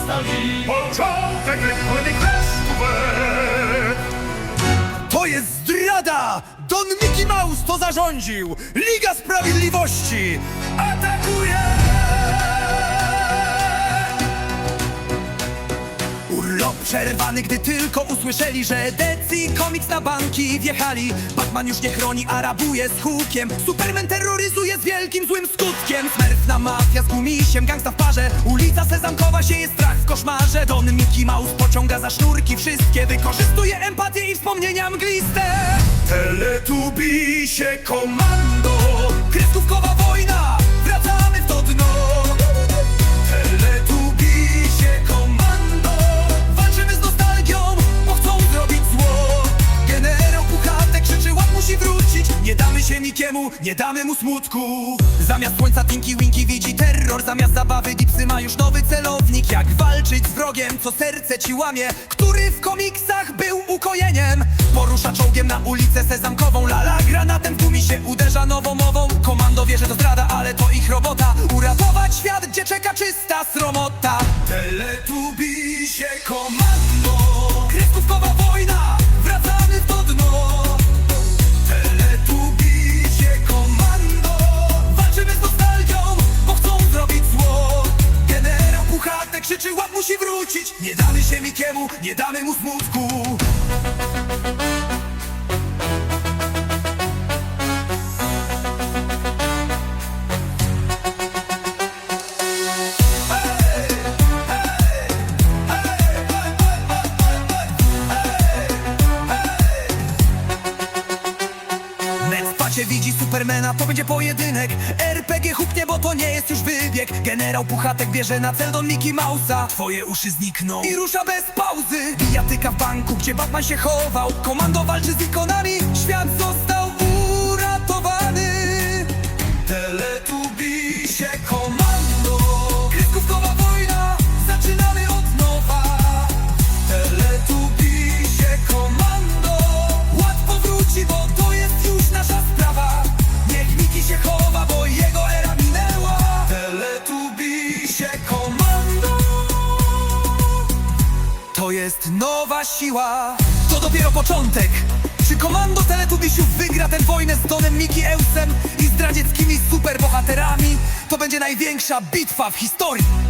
nostalgii Początek kreskówek To jest zdrada! Don Mickey Mouse to zarządził! Liga Sprawiedliwości! Atakuje! Urlop przerwany, gdy tylko usłyszeli, że DC Comics na banki wjechali. Batman już nie chroni, a rabuje z hukiem. Superman terroryzuje z wielkim złym skutkiem. Smerfna mafia z gumisiem, gangsta w parze. Ulica Sezamkowa sieje strach w koszmarze. Don Mickey Mouse pociąga za sznurki wszystkie. Wykorzystuje empatię i wspomnienia mgliste. Teletubisie komando nikiemu, nie damy mu smutku. Zamiast słońca Tinky Winky widzi terror Zamiast zabawy Dipsy ma już nowy celownik. Jak walczyć z wrogiem, co serce ci łamie Który w komiksach był ukojeniem. Porusza czołgiem na ulicę Sezamkową Lala granatem w gumi się uderza nową mową wrócić. Nie damy się Mikiemu, nie damy mu smutku Pacie widzi Supermana, to będzie pojedynek. RPG hupnie, bo to nie jest już wybieg. Generał Puchatek bierze na cel do Mickey Mouse'a. Twoje uszy znikną i rusza bez pauzy. Bijatyka w banku, gdzie Batman się chował. Komando walczy z ikonami, świat został jest nowa siła To dopiero początek czy komando Teletubisiów wygra tę wojnę z Donem Mickey Eusem i zdradzieckimi superbohaterami? To będzie największa bitwa w historii!